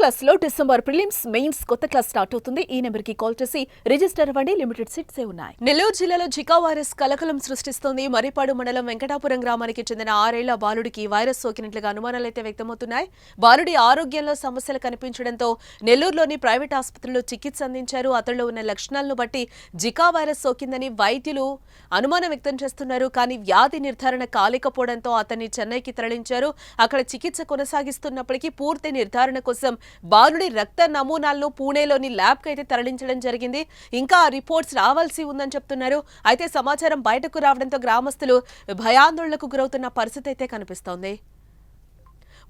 క్లాస్లో December prelims mains కొత్త class start అవుతుంది. ఈ నెంబర్కి కాల్ చేసి రిజిస్టర్ అవ్వండి. లిమిటెడ్ సీట్స్ ఉన్నాయి. నెల్లూరు జిల్లాలో జికా వైరస్ కలకలం సృష్టిస్తోంది. మరిపాడు మండలం వెంకటాపురం గ్రామానికి చెందిన ఆరేళ్ళ బాలుడికి వైరస్ సోకినట్లుగా అనుమానాలైతే వ్యక్తమవుతున్నాయి. బాలుడి ఆరోగ్యంలో సమస్యలు కనిపించడంతో నెల్లూరులోని ప్రైవేట్ ఆసుపత్రిలో చికిత్స అందించారు. అతడిలో ఉన్న లక్షణాలను బట్టి జికా వైరస్ సోకిందని వైద్యులు అనుమానం వ్యక్తం చేస్తున్నారు. కానీ వ్యాధి నిర్ధారణ కాలేకపోవడంతో అతన్ని చెన్నైకి తరలించారు. అక్కడ చికిత్స కొనసాగిస్తున్నప్పటికీ పూర్తి నిర్ధారణ కోసం బాలుడి రక్త నమూనాలను పూణేలోని ల్యాబ్కి అయితే తరలించడం జరిగింది. ఇంకా ఆ రిపోర్ట్స్ రావాల్సి ఉందని చెప్తున్నారు. అయితే సమాచారం బయటకు రావడంతో గ్రామస్తులు భయాందోళనకు గురవుతున్న పరిస్థితి అయితే కనిపిస్తోంది.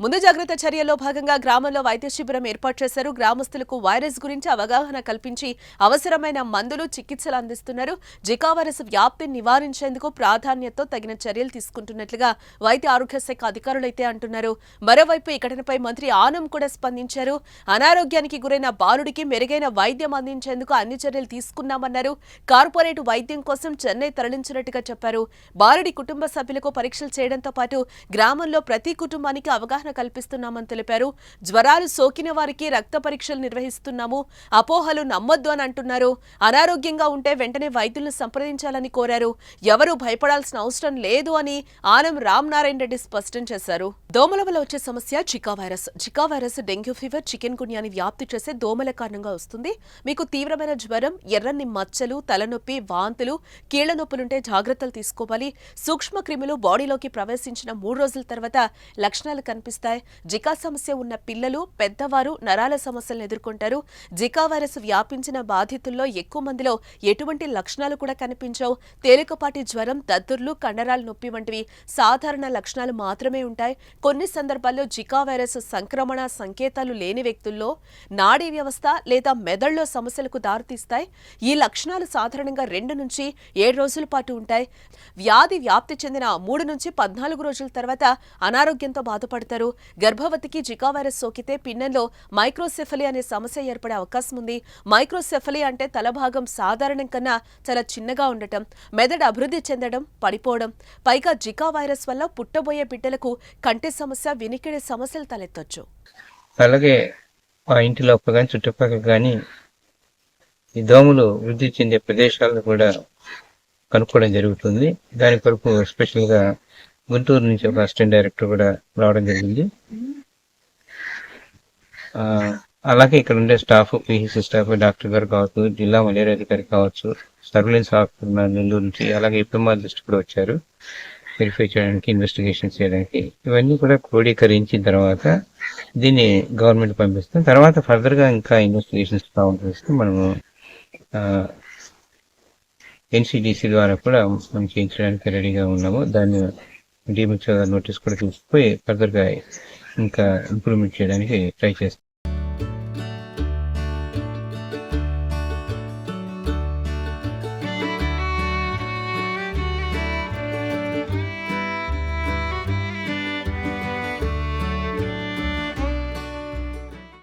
ముందు జాగ్రత్త చర్యల్లో భాగంగా గ్రామంలో వైద్య శిబిరం ఏర్పాటు చేశారు. గ్రామస్తులకు వైరస్ గురించి అవగాహన కల్పించి అవసరమైన మందులు చికిత్సలు అందిస్తున్నారు. జికా వైరస్ వ్యాప్తిని నివారించేందుకు ప్రాధాన్యతతో తగిన చర్యలు తీసుకుంటున్నట్లుగా వైద్య ఆరోగ్య శాఖ అధికారులైతే అంటున్నారు. మరోవైపు ఈ ఘటనపై మంత్రి ఆనం కూడా స్పందించారు. అనారోగ్యానికి గురైన బాలుడికి మెరుగైన వైద్యం అందించేందుకు అన్ని చర్యలు తీసుకున్నామన్నారు. కార్పొరేట్ వైద్యం కోసం చెన్నై తరలించినట్టుగా చెప్పారు. బాలుడి కుటుంబ సభ్యులకు పరీక్షలు చేయడంతో పాటు గ్రామంలో ప్రతి కుటుంబానికి అవగాహన కల్పిస్తున్నామని తెలిపారు. జ్వరాలు సోకిన వారికి రక్త పరీక్షలు నిర్వహిస్తున్నాము. అపోహలు నమ్మొద్దు అని అంటున్నారు. అనారోగ్యంగా ఉంటే వెంటనే వైద్యులను సంప్రదించాలని కోరారు. ఎవరూ భయపడాల్సిన అవసరం లేదు అని ఆనం రామనారాయణ రెడ్డి స్పష్టం చేశారు. దోమల వల్ల వచ్చే సమస్య Zika virus. Zika virus dengue fever chicken గున్యాని వ్యాప్తి చేసే దోమల కారణంగా వస్తుంది. మీకు తీవ్రమైన జ్వరం ఎర్రని మచ్చలు తలనొప్పి వాంతులు కీళ్ళ నొప్పులుంటే జాగ్రత్తలు తీసుకోవాలి. సూక్ష్మ క్రిములు బాడీలోకి ప్రవేశించిన మూడు రోజుల తర్వాత లక్షణాలు కనిపిస్తాయి. జికా సమస్య ఉన్న పిల్లలు పెద్దవారు నరాల సమస్యలను ఎదుర్కొంటారు. జికా వైరస్ వ్యాపించిన బాధితుల్లో ఎక్కువ మందిలో ఎటువంటి లక్షణాలు కూడా కనిపించవు. తేలికపాటి జ్వరం దద్దుర్లు కండరాల నొప్పి వంటివి సాధారణ లక్షణాలు మాత్రమే ఉంటాయి. కొన్ని సందర్భాల్లో జికా వైరస్ సంక్రమణ సంకేతాలు లేని వ్యక్తుల్లో నాడీ వ్యవస్థ లేదా మెదడులో సమస్యలకు దారితీస్తాయి. ఈ లక్షణాలు సాధారణంగా రెండు నుంచి ఏడు రోజుల పాటు ఉంటాయి. వ్యాధి వ్యాప్తి చెందిన మూడు నుంచి పద్నాలుగు రోజుల తర్వాత అనారోగ్యంతో బాధపడతారు. గర్భవతికి జికా వైరస్ సోకితే పిన్నెల్లో మైక్రోసెఫలి అనే సమస్య ఏర్పడే అవకాశం ఉంది. మైక్రోసెఫలి అంటే తలభాగం సాధారణం కన్నా చాలా చిన్నగా ఉండటం మెదడు అభివృద్ధి చెందడం పడిపోవడం. పైగా జికా వైరస్ వల్ల పుట్టబోయే బిడ్డలకు కంటి సమస్య వినికిడి సమస్యలు తలెత్తొచ్చు. అలాగే మా ఇంటి లోపల కానీ చుట్టుపక్కల కానీ ఈ దోమలు వృద్ధి చెందే ప్రదేశాలను కూడా కనుక్కోవడం జరుగుతుంది. దాని కొరకు స్పెషల్గా గుంటూరు నుంచి ఒక అసిస్టెంట్ డైరెక్టర్ కూడా రావడం జరిగింది. అలాగే ఇక్కడ ఉండే స్టాఫ్ పిహెసి స్టాఫ్ డాక్టర్ గారు కావచ్చు జిల్లా మలేరియా అధికారి కావచ్చు సర్వేలెన్స్ ఆఫీసర్ నెల్లూరు నుంచి అలాగే ఎపిడమాలజిస్ట్ కూడా వచ్చారు. వెరిఫై చేయడానికి ఇన్వెస్టిగేషన్ చేయడానికి ఇవన్నీ కూడా క్రోడీకరించిన తర్వాత దీన్ని గవర్నమెంట్ పంపిస్తాం తర్వాత ఫర్దర్గా ఇంకా ఇన్వెస్టిగేషన్స్ పంపిస్తే మనము ఎన్సిడిసి ద్వారా కూడా మనం చేయించడానికి రెడీగా ఉన్నాము. దాన్ని డీమిక్స్ నోటీస్ కూడా చూసిపోయి ఫర్దర్గా ఇంకా ఇంప్రూవ్మెంట్ చేయడానికి ట్రై చేస్తాం.